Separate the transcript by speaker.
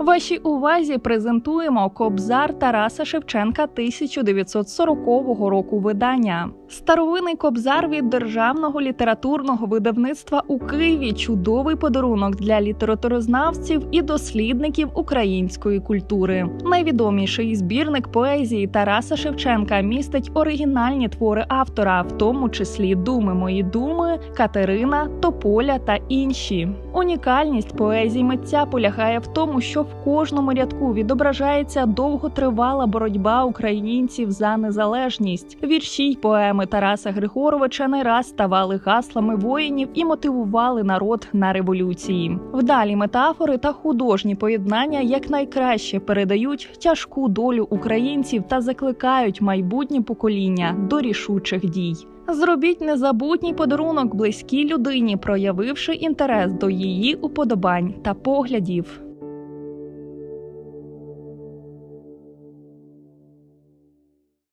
Speaker 1: Вашій увазі презентуємо Кобзар Тараса Шевченка 1940 року видання. Старовинний кобзар від державного літературного видавництва у Києві чудовий подарунок для літературознавців і дослідників української культури. Найвідоміший збірник поезії Тараса Шевченка містить оригінальні твори автора, в тому числі Думи мої думи, Катерина, Тополя та інші. Унікальність поезії митця полягає в тому, що в кожному рядку відображається довготривала боротьба українців за незалежність. Вірші й поеми Тараса Григоровича не раз ставали гаслами воїнів і мотивували народ на революції. Вдалі метафори та художні поєднання якнайкраще передають тяжку долю українців та закликають майбутнє покоління до рішучих дій. Зробіть незабутній подарунок близькій людині, проявивши інтерес до її уподобань та поглядів.